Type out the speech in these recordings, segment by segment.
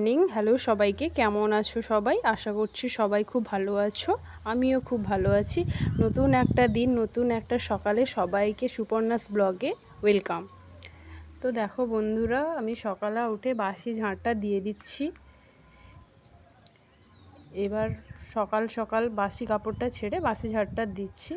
Morning hello সবাইকে, কেমন আছো সবাই? আশা করছি সবাই খুব ভালো আছো। আমিও খুব ভালো আছি। নতুন একটা দিন, নতুন একটা সকালে সবাইকে সুপর্ণাস ব্লগে ওয়েলকাম তো দেখো বন্ধুরা, আমি সকালে উঠে বাসি ঝাঁটটা দিয়ে দিচ্ছি। এবার সকাল সকাল বাসি কাপড়টা ছেড়ে বাসি ঝাড়টা দিচ্ছি।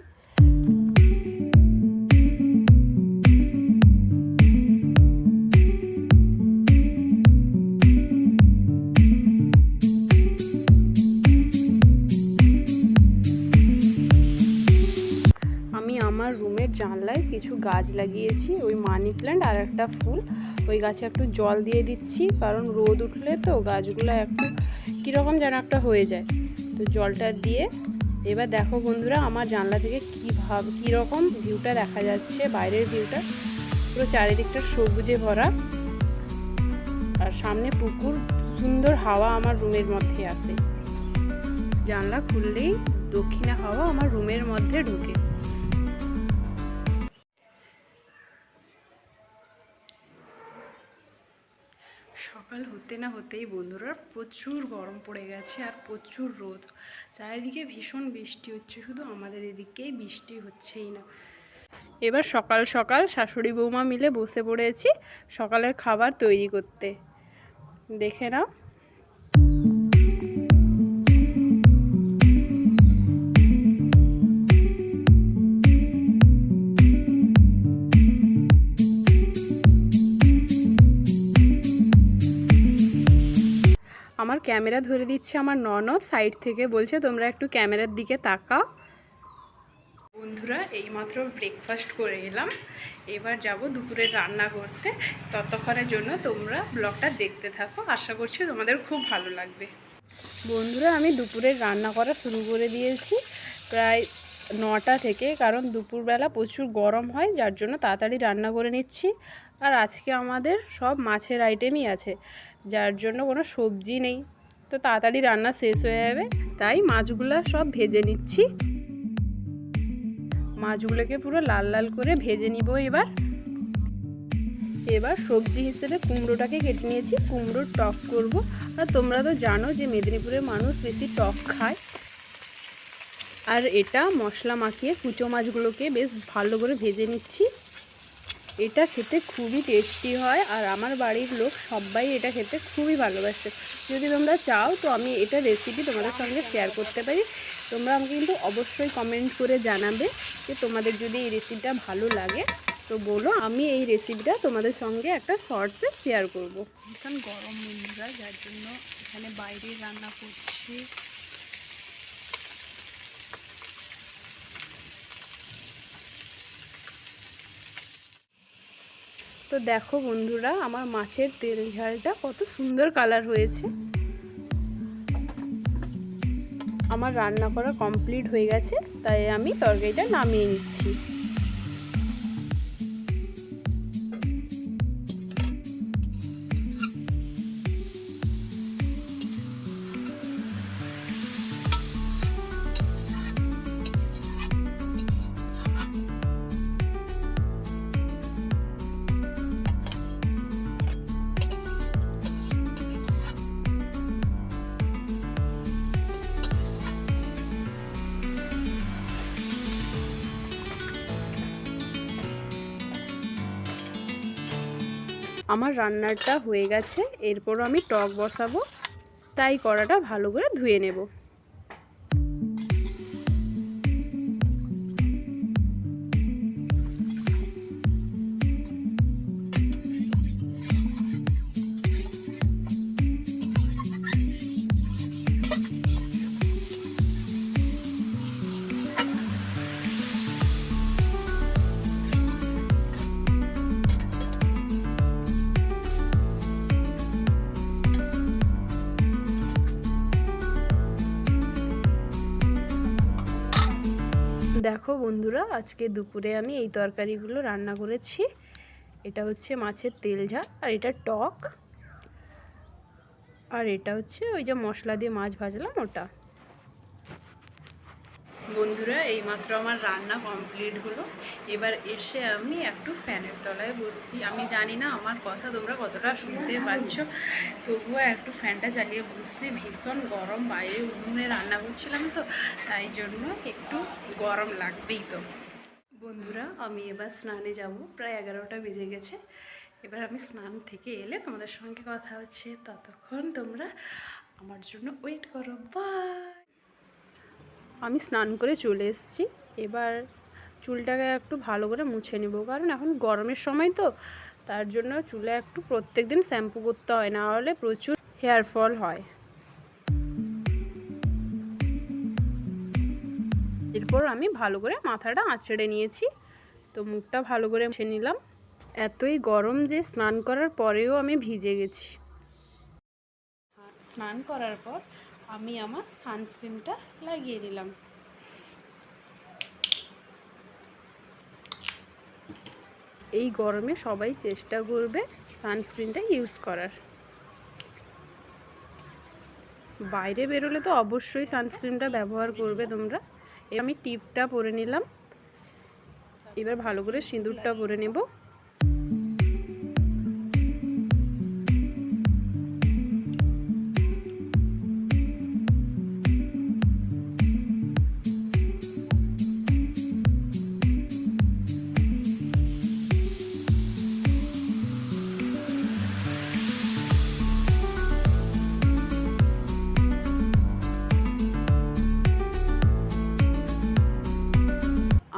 আমার রুমের জানলায় কিছু গাছ লাগিয়েছি, ওই মানি প্ল্যান্ট আর একটা ফুল। ওই গাছে একটু জল দিয়ে দিচ্ছি, কারণ রোদ উঠলে তো গাছগুলো একটু কীরকম যেন একটা হয়ে যায়। তো জলটা দিয়ে, এবার দেখো বন্ধুরা আমার জানলা থেকে কী ভাব, কীরকম ভিউটা দেখা যাচ্ছে, বাইরের ভিউটা পুরো চারিদিকটা সবুজে ভরা। আর সামনে পুকুর, সুন্দর হাওয়া আমার রুমের মধ্যে আসে। জানলা খুললেই দক্ষিণে হাওয়া আমার রুমের মধ্যে ঢুকে। সকাল হতে না হতেই বন্ধুরা প্রচুর গরম পড়ে গেছে আর প্রচুর রোদ। চারিদিকে ভীষণ বৃষ্টি হচ্ছে, শুধু আমাদের এদিকেই বৃষ্টি হচ্ছেই না। এবার সকাল সকাল শাশুড়ি বৌমা মিলে বসে পড়েছি সকালের খাবার তৈরি করতে। দেখে নাও। আমার ক্যামেরা ধরে দিচ্ছে আমার ননদ সাইড থেকে বলছে, তোমরা একটু ক্যামেরার দিকে তাকাও। বন্ধুরা, এইমাত্র ব্রেকফাস্ট করে এলাম। এবার যাব দুপুরে রান্না করতে। ততক্ষণের জন্য তোমরা ব্লগটা দেখতে থাকো। আশা করছি তোমাদের খুব ভালো লাগবে। বন্ধুরা, আমি দুপুরে রান্না করা শুরু করে দিয়েছি। প্রায় নটা থেকে, কারণ দুপুরবেলা প্রচুর গরম হয়, যার জন্য তাড়াতাড়ি রান্না করে নিচ্ছি। আর আজকে আমাদের সব মাছের আইটেমই আছে, যার জন্য কোনো সবজি নেই। তো তাড়াতাড়ি রান্না শেষ হয়ে যাবে, তাই মাছগুলো সব ভেজে নিচ্ছি। মাছগুলোকে পুরো লাল লাল করে ভেজে নিব এবার। এবার সবজি হিসেবে কুমড়োটাকে কেটে নিয়েছি, কুমড়োর টক করব। আর তোমরা তো জানো যে মেদিনীপুরের মানুষ বেশি টক খায়। আর এটা মশলা মাখিয়ে কুচো মাছগুলোকে বেশ ভালো করে ভেজে নিচ্ছি। এটা খেতে খুবই টেস্টি হয় আর আমার বাড়ির লোক সবাই এটা খেতে খুবই ভালোবাসে। যদি তোমরা চাও তো আমি এটা রেসিপি তোমাদের সঙ্গে শেয়ার করতে পারি। তোমরা আমাকে কিন্তু অবশ্যই কমেন্ট করে জানাবে যে তোমাদের যদি এই রেসিপিটা ভালো লাগে। তো বলো, আমি এই রেসিপিটা তোমাদের সঙ্গে একটা শর্টসে শেয়ার করব। ভীষণ গরম বন্ধুরা, যার জন্য এখানে বাইরে রান্না করছি। তো দেখো বন্ধুরা, আমার মাছের তেল ঝালটা কত সুন্দর কালার হয়েছে। আমার রান্না করা কমপ্লিট হয়ে গেছে, তাই আমি তরকারিটা নামিয়ে নিচ্ছি। আমার রান্নাটা হয়ে গেছে এরপর আমি টক বসাবো তাই কড়াটা ভালো করে ধুয়ে নেব। দেখো বন্ধুরা, আজকে দুপুরে আমি এই তরকারিগুলো রান্না করেছি। এটা হচ্ছে মাছের তেল ঝাল, আর এটা টক। আর এটা হচ্ছে ওই যে মশলা দিয়ে মাছ ভাজলাম, ওটা। বন্ধুরা, এইমাত্র আমার রান্না কমপ্লিট হলো। এবার এসে আমি একটু ফ্যানের তলায় বসছি। আমি জানি না আমার কথা তোমরা কতটা শুনতে পাচ্ছ, তবুও একটু ফ্যানটা চালিয়ে বসছি। ভীষণ গরম, বাইরে উনুনে রান্না করছিলাম তো, তাই জন্য একটু গরম লাগবেই তো। বন্ধুরা, আমি এবার স্নানে যাব। প্রায় এগারোটা বেজে গেছে। এবার আমি স্নান থেকে এলে তোমাদের সঙ্গে কথা হচ্ছে। ততক্ষণ তোমরা আমার জন্য ওয়েট করো। বাই আমি স্নান করে চলে এসেছি। এবার চুলটাকে একটু ভালো করে মুছে নেব। কারণ এখন গরমের সময় তো, তার জন্য চুলে একটু প্রত্যেক দিন শ্যাম্পু করতে হয়, না হলে প্রচুর হেয়ার ফল হয়। এরপর আমি ভালো করে মাথাটা আঁচড়ে নিয়েছি। তো মুখটা ভালো করে মুছে নিলাম। এতই গরম যে স্নান করার পরেও আমি ভিজে গেছি। স্নান করার পর আমি আমার সানস্ক্রিনটা লাগিয়ে নিলাম। এই গরমে সবাই চেষ্টা করবে সানস্ক্রিনটা ইউজ করার। বাইরে বেরোলে তো অবশ্যই সানস্ক্রিনটা ব্যবহার করবে তোমরা। আমি টিপটা পরে নিলাম। এবার ভালো করে সিঁদুরটা পরে নেব।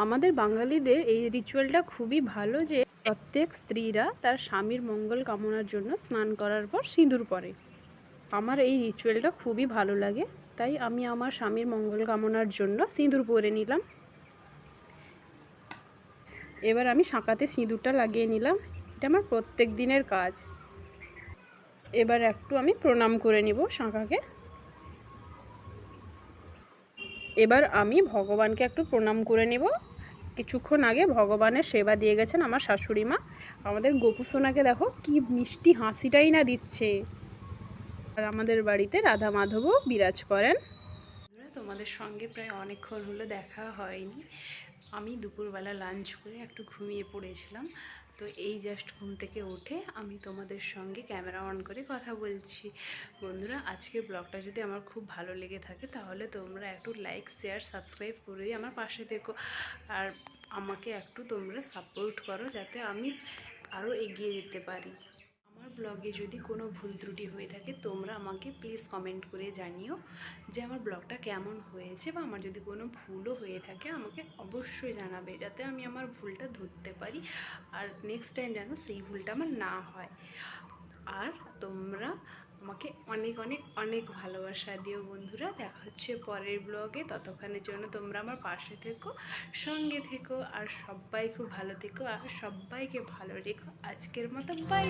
আমাদের বাঙালিদের এই রিচুয়ালটা খুবই ভালো যে প্রত্যেক স্ত্রীরা তার স্বামীর মঙ্গল কামনার জন্য স্নান করার পর সিঁদুর পরে। আমার এই রিচুয়ালটা খুবই ভালো লাগে, তাই আমি আমার স্বামীর মঙ্গল কামনার জন্য সিঁদুর পরে নিলাম। এবার আমি শাঁকাতে সিঁদুরটা লাগিয়ে নিলাম, এটা আমার প্রত্যেক দিনের কাজ। এবার একটু আমি প্রণাম করে নিব শাঁকাকে এবার আমি ভগবানকে একটু প্রণাম করে নেব। কিছুক্ষণ আগে ভগবানের সেবা দিয়ে গেছেন আমার শাশুড়ি মা। আমাদের গোপু সোনাকে দেখো, কি মিষ্টি হাসিটাই না দিচ্ছে। আর আমাদের বাড়িতে রাধা মাধবও বিরাজ করেন। তোমাদের সঙ্গে প্রায় অনেকক্ষণ হলো দেখা হয়নি। আমি দুপুরবেলা লাঞ্চ করে একটু ঘুমিয়ে পড়েছিলাম। তো এই জাস্ট ঘুম থেকে উঠে আমি তোমাদের সঙ্গে ক্যামেরা অন করে কথা বলছি। বন্ধুরা, আজকের ব্লগটা যদি আমার খুব ভালো লেগে থাকে, তাহলে তোমরা একটু লাইক শেয়ার সাবস্ক্রাইব করে আমার পাশে থেকো। আর আমাকে একটু তোমরা সাপোর্ট করো, যাতে আমি আরও এগিয়ে যেতে পারি। ব্লগে যদি কোনো ভুল ত্রুটি হয়ে থাকে, তোমরা আমাকে প্লিজ কমেন্ট করে জানিও যে আমার ব্লগটা কেমন হয়েছে বা আমার যদি কোনো ভুলও হয়ে থাকে, আমাকে অবশ্যই জানাবে যাতে আমি আমার ভুলটা ধরতে পারি আর নেক্সট টাইম যেন সেই ভুলটা আমার না হয়। আর তোমরা আমাকে অনেক অনেক অনেক ভালোবাসা দিও বন্ধুরা। দেখা হচ্ছে পরের ব্লগে ততক্ষণের জন্য তোমরা আমার পাশে থেকো, সঙ্গে থেকো আর সবাই খুব ভালো থেকো আর সবাইকে ভালো রেখো। আজকের মতো বাই